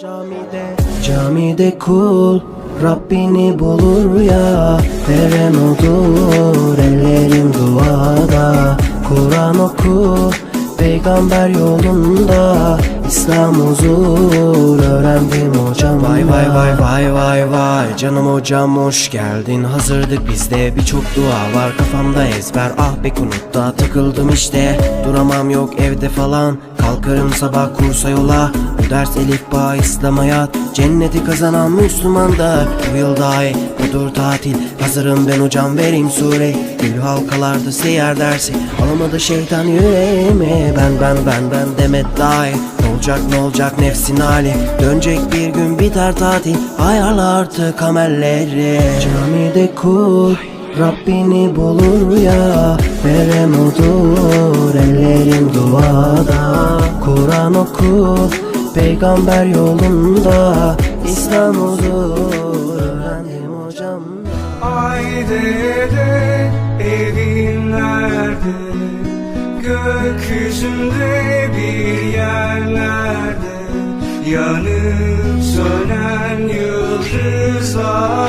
Camide, camide kul Rabbini bulur ya Veren odur ellerim duada. Kur'an oku Peygamber yolunda. İslam huzur öğrendim hocam. Vay vay vay vay vay vay. Canım hocam hoş geldin. Hazırdık bizde. Birçok dua var. Kafamda ezber. Ah be kunutta Takıldım işte. Duramam yok evde falan. Kalkarım sabah kursa yola ders elif bağ İslam hayat Cenneti kazanan Müslümandır Bu yıl dahi budur tatil. Hazırım ben hocam vereyim sure. Gül halkalarda seyer dersi. Alamadı şeytan yüreğime. Ben ben ben ben demet dahi. Olacak ne olacak nefsin hali? Dönecek bir gün biter tatil. Ayarla artık amelleri. Camide kul Rabbini bulur ya. Verem odur. Ellerim duada. Kur'an oku Peygamber yolunda İslam huzur Öğrendim hocam. Haydi de evin nerede Gökyüzünde bir yerlerde Yanıp sönen yıldızlar